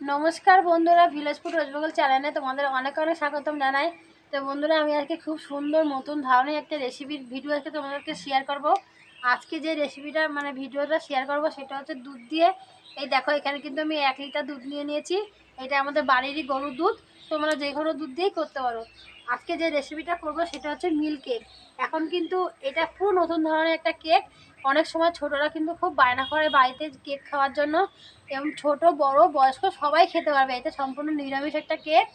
নমস্কার বন্ধুরা village food waste Bengal চ্যানেলে তোমাদের অনেক অনেক স্বাগতম জানাই। তো বন্ধুরা, আমি আজকে খুব সুন্দর নতুন ধরনের একটা রেসিপির ভিডিও আজকে তোমাদেরকে শেয়ার করব। আজকে যে রেসিপিটা মানে ভিডিওটা শেয়ার করব, সেটা হচ্ছে দুধ দিয়ে। এই দেখো, এখানে কিন্তু আমি এক লিটার দুধ নিয়ে নিয়েছি। এটা আমাদের বাড়িরই গরুর দুধ, তোমরা যে কোনো দুধ দিয়েই করতে পারো। আজকে যে রেসিপিটা করব, সেটা হচ্ছে মিল কেক এখন কিন্তু এটা পুরো নতুন ধরনের একটা কেক অনেক সময় ছোটরা কিন্তু খুব বায়না করে বাড়িতে কেক খাওয়ার জন্য। এবং ছোট, বড়, বয়স্ক সবাই খেতে পারবে। এতে সম্পূর্ণ নিরামিষ একটা কেক।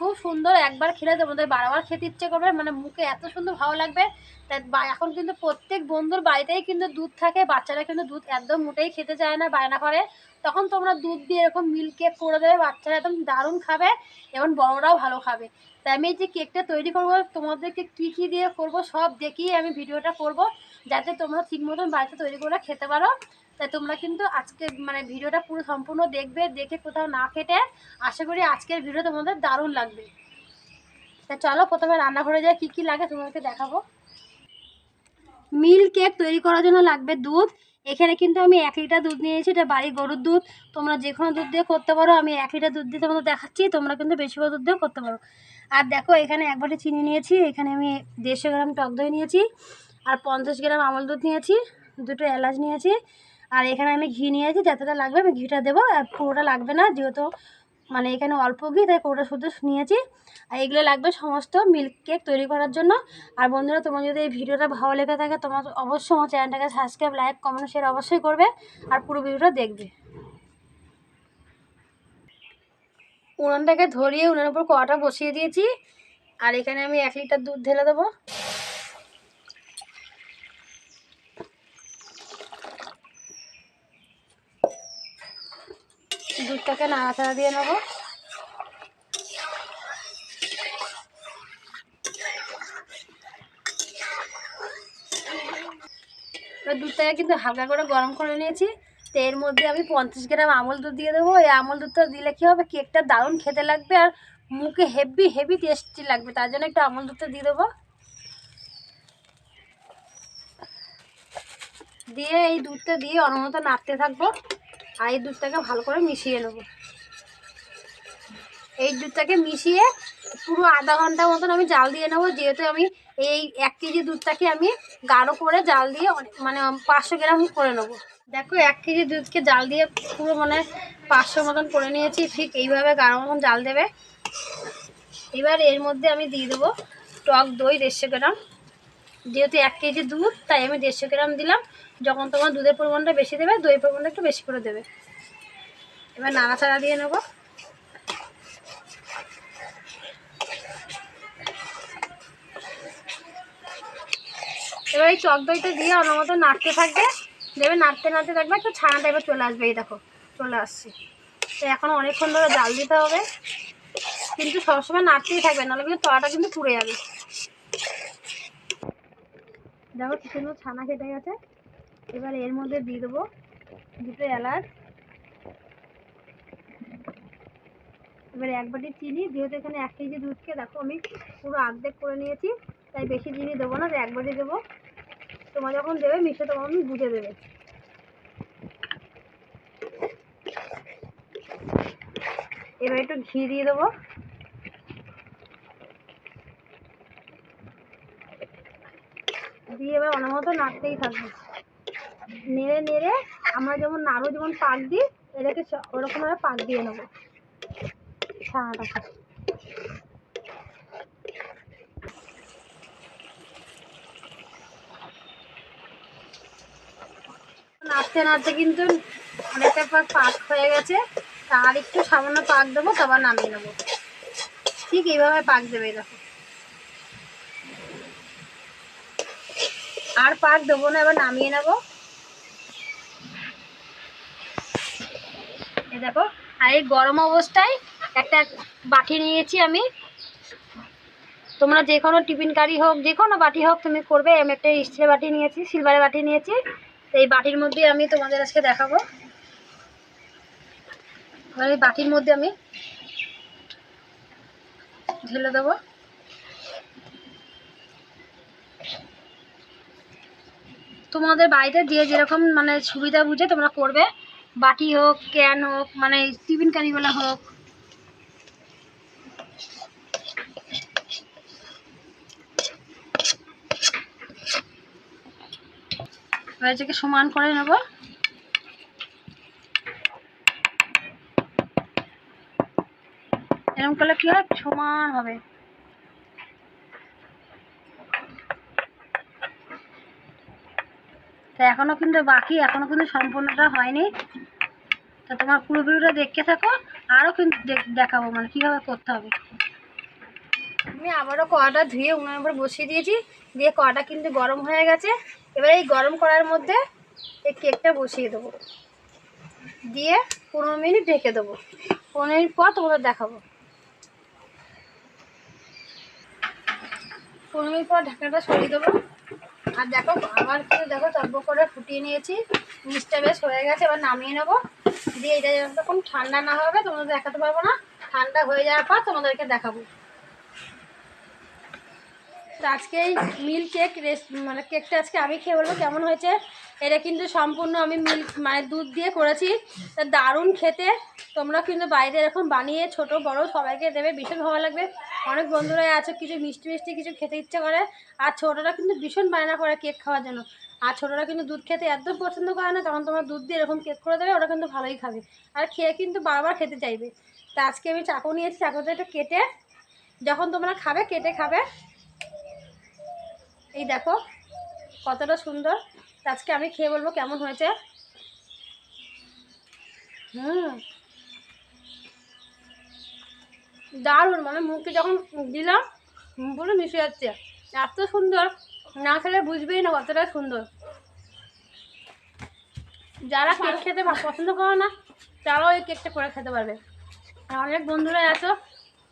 খুব সুন্দর, একবার খেলে তোমাদের বারবার খেতে ইচ্ছে করবে। মানে মুখে এত সুন্দর ভালো লাগবে তাই এখন কিন্তু প্রত্যেক বন্ধুর বাড়িতেই কিন্তু দুধ থাকে, বাচ্চারা কিন্তু দুধ একদম মোটেই খেতে চায় না বায়না করে। তখন তোমরা দুধ দিয়ে এরকম মিল্ক কেক করে দেবে, বাচ্চারা একদম দারুণ খাবে এবং বড়রাও ভালো খাবে। তাই আমি এই যে কেকটা তৈরি করব, তোমাদেরকে কী কী দিয়ে করব সব দেখিয়ে আমি ভিডিওটা করব, যাতে তোমরা ঠিক মতন বাড়িতে তৈরি করে খেতে পারো। তাই তোমরা কিন্তু আজকে মানে ভিডিওটা পুরো সম্পূর্ণ দেখবে, দেখে কোথাও না কেটে আশা করি আজকের ভিডিও তোমাদের দারুণ লাগবে। তা চলো প্রথমে রান্নাঘরে যাই, কী কী লাগে তোমাদেরকে দেখাবো। মিল কেক তৈরি করার জন্য লাগবে দুধ। এখানে কিন্তু আমি এক লিটার দুধ নিয়েছি, এটা বাড়ির গরুর দুধ। তোমরা যে কোনো দুধ দিয়ে করতে পারো, আমি এক লিটার দুধ দিয়ে তোমাদের দেখাচ্ছি, তোমরা কিন্তু বেশি করে দুধ দিয়েও করতে পারো। আর দেখো, এখানে এক বাটি চিনি নিয়েছি, এখানে আমি দেড়শো গ্রাম টক দই নিয়েছি, আর পঞ্চাশ গ্রাম আমল দুধ নিয়েছি, দুটো এলাচ নিয়েছি আর এখানে আমি ঘি নিয়েছি, যতটা লাগবে আমি ঘিটা দেবো। আর পুরোটা লাগবে না, যেহেতু মানে এখানে অল্প ঘি, তাই পুরোটা শুধু নিয়েছি। আর এগুলো লাগবে সমস্ত মিল্ক কেক তৈরি করার জন্য। আর বন্ধুরা, তোমার যদি এই ভিডিওটা ভালো লেগে থাকে, তোমার অবশ্যই আমার চ্যানেলটাকে সাবস্ক্রাইব লাইক কমেন্ট শেয়ার অবশ্যই করবে। আর পুরো ভিডিওটা দেখবে। উনানটাকে ধরিয়ে উনানের উপর কড়াটা বসিয়ে দিয়েছি। আর এখানে আমি এক লিটার দুধ ঢেলে দেবো। দুধটাকে নাড়াচাড়া দিয়ে নেব। দুধটাকে কিন্তু হালকা করে গরম করে নিয়েছি। তো এর মধ্যে আমি পঞ্চাশ গ্রাম আমল দুধ দিয়ে দেবো। এই আমল দুধটা দিলে কী হবে? কেকটা দারুণ খেতে লাগবে আর মুখে হেভি হেভি টেস্টি লাগবে। তার জন্য একটু আমল দুধটা দিয়ে দেবো। দিয়ে এই দুধটা দিয়ে অনমতো নাড়তে থাকব। আর এই দুধটাকে ভালো করে মিশিয়ে নেব। এই দুধটাকে মিশিয়ে পুরো আধা ঘণ্টা মতন আমি জাল দিয়ে নেব, যেহেতু আমি এই এক কেজি দুধটাকে আমি গাঢ় করে জাল দিয়ে মানে পাঁচশো গ্রাম করে নেব। দেখো, এক কেজি দুধকে জাল দিয়ে পুরো মানে পাঁচশো মতন করে নিয়েছি, ঠিক এইভাবে গাঢ় মতন জাল দেবে। এবার এর মধ্যে আমি দিয়ে দেবো টক দই দেড়শো গ্রাম। যেহেতু এক কেজি দুধ, তাই আমি দেড়শো গ্রাম দিলাম। যখন তোমার দুধের পরিমাণটা বেশি দেবে দই পরিমাণটা একটু বেশি করে দেবে। এবার নাড়াচাড়া দিয়ে নেব। এবার এই চক দইটা দিয়ে আমার মতো নাড়তে থাকবে। দেবে নাড়তে নাড়তে থাকবে একটু ছানাটা এবার চলে আসবে, এই দেখো, চলে আসছে। তো এখন অনেকক্ষণ ধরে জাল দিতে হবে। কিন্তু সবসময় নাড়তেই থাকবে, নাহলে কিন্তু তলাটা কিন্তু পুড়ে যাবে। দেখো কি সুন্দর ছানা কেটে গেছে। এবার এর মধ্যে দিয়ে দেবো দুটো এলাচ। এবার এক বাটি চিনি, যেহেতু এখানে এক কেজি দুধকে দেখো আমি পুরো অর্ধেক করে নিয়েছি, তাই বেশি চিনি দেবো না, এক বাটি দেবো। তোমার যখন দেবে, মিশে তখন আমি বুঝে দেবে। এবার একটু ঘি দিয়ে দেবো। দিয়ে এবার অনমতো নাড়তেই থাকব। নেড়ে নেড়ে আমরা যেমন নাড়ু যেমন পাক দিই, এটাকে ওরকমভাবে পাক দিয়ে নেব। ছানাটাকে নাড়তে নাড়তে কিন্তু অনেকটা পাক হয়ে গেছে। তা আর একটু সামান্য পাক দেবো, তারপর নামিয়ে নেব। ঠিক এইভাবে পাক দেবে, দেখো। আর পাক দেবো না, এবার নামিয়ে নেব। দেখো, আর এই গরম অবস্থায় একটা বাটি নিয়েছি আমি। তোমরা যে কোনো টিফিন কারি হোক, যে কোনো বাটি হোক তুমি করবে। আমি একটা স্টিলের বাটি নিয়েছি সিলভারের বাটি নিয়েছি। এই বাটির মধ্যে আমি তোমাদের আজকে দেখাবো। এই বাটির মধ্যে আমি ঢেলে দেবো। তোমাদের বাড়িতে যে যেরকম মানে সুবিধা বুঝে তোমরা করবে। বাটি হোক, ক্যান হোক মানে টিফিন কারিগুলো হোক। এবার সমান করে নেব। এরকম করলে কি হয়? সমান হবে। তো এখনও কিন্তু বাকি, এখনও কিন্তু সম্পূর্ণটা হয়নি। তো তোমার পুরো ভিডিওটা দেখতে থাকো আরও কিন্তু দেখ- দেখাবো মানে কীভাবে করতে হবে। আমি আবারও কড়াটা ধুয়ে উনার উপর বসিয়ে দিয়েছি, দিয়ে কড়াটা কিন্তু গরম হয়ে গেছে। এবার এই গরম করার মধ্যে এই কেকটা বসিয়ে দেবো। দিয়ে পনেরো মিনিট ঢেকে দেবো। পনেরো মিনিট পর তোমাদের দেখাবো। পনেরো মিনিট পর ঢাকনাটা সরিয়ে দেবো। আর দেখো আবার কিন্তু দেখো তব্য করে ফুটিয়ে নিয়েছি। মিষ্টা বেশ হয়ে গেছে, এবার নামিয়ে নেব। দিয়ে এটা যখন ঠান্ডা না হবে, তোমাদের দেখাতে পারব না। ঠান্ডা হয়ে যাওয়ার পর তোমাদেরকে দেখাবো। তো আজকে এই মিল্ক কেক রেস মানে কেকটা আজকে আমি খেয়ে বলব, কেমন হয়েছে? এটা কিন্তু সম্পূর্ণ আমি মিল্ক মানে দুধ দিয়ে করেছি। তা দারুণ খেতে। তোমরা কিন্তু বাইরে এরকম বানিয়ে ছোট, বড় সবাইকে দেবে। ভীষণ ভালো লাগবে। অনেক বন্ধুরাই আছে, কিছু মিষ্টি মিষ্টি, কিছু খেতে ইচ্ছে করে। আর ছোটরা কিন্তু ভীষণ বায়না করে কেক খাওয়ার জন্য। আর ছোটরা কিন্তু দুধ খেতে একদম পছন্দ করে না। তখন তোমার দুধ দিয়ে এরকম কেক করে দেবে, ওরা কিন্তু ভালোই খাবে। আর খেয়ে কিন্তু বারবার খেতে চাইবে। তা আজকে আমি চাকু নিয়েছি চাকুতে একটু কেটে। যখন তোমরা খাবে, কেটে খাবে। এই দেখো, কতটা সুন্দর। আজকে আমি খেয়ে বলব কেমন হয়েছে? হুম। দারুণ মানে মুখে যখন দিলাম, পুরো মিশে যাচ্ছে। এত সুন্দর, না খেলে বুঝবেই না কতটা সুন্দর। যারা কেক খেতে পছন্দ করো না, তারাও এই কেকটা করে খেতে পারবে। আর অনেক বন্ধুরা আছো,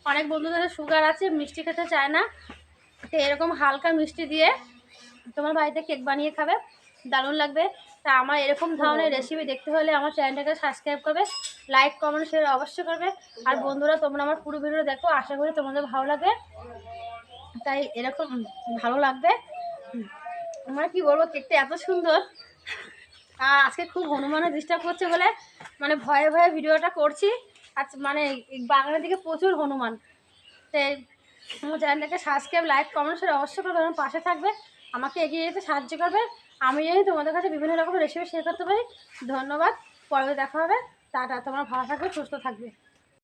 অনেক বন্ধুদের সুগার আছে, মিষ্টি খেতে চায় না। তো এরকম হালকা মিষ্টি দিয়ে তোমার বাড়িতে কেক বানিয়ে খাবে। দারুণ লাগবে। তা আমার এরকম ধরনের রেসিপি দেখতে হলে আমার চ্যানেলটাকে সাবস্ক্রাইব করবে লাইক কমেন্ট শেয়ার অবশ্যই করবে। আর বন্ধুরা তোমরা আমার পুরো ভিডিও দেখো আশা করি তোমাদের ভালো লাগবে। তাই এরকম ভালো লাগবে। আমার কি বলব কেকটা এত সুন্দর। আর আজকে খুব হনুমানের ডিস্টার্ব করছে বলে মানে ভয়ে ভয়ে ভিডিওটা করছি। আর মানে বাংলার দিকে প্রচুর হনুমান। তাই আমার চ্যানেলটাকে সাবস্ক্রাইব লাইক কমেন্ট শেয়ার অবশ্যই করবে আমার পাশে থাকবে। আমাকে এগিয়ে যেতে সাহায্য করবে। আমি যদি তোমাদের কাছে বিভিন্ন রকম রেসিপি শেয়ার করতে পারি। ধন্যবাদ। পরে দেখা হবে। টাটা। তোমরা ভালো থাকবে, সুস্থ থাকবে।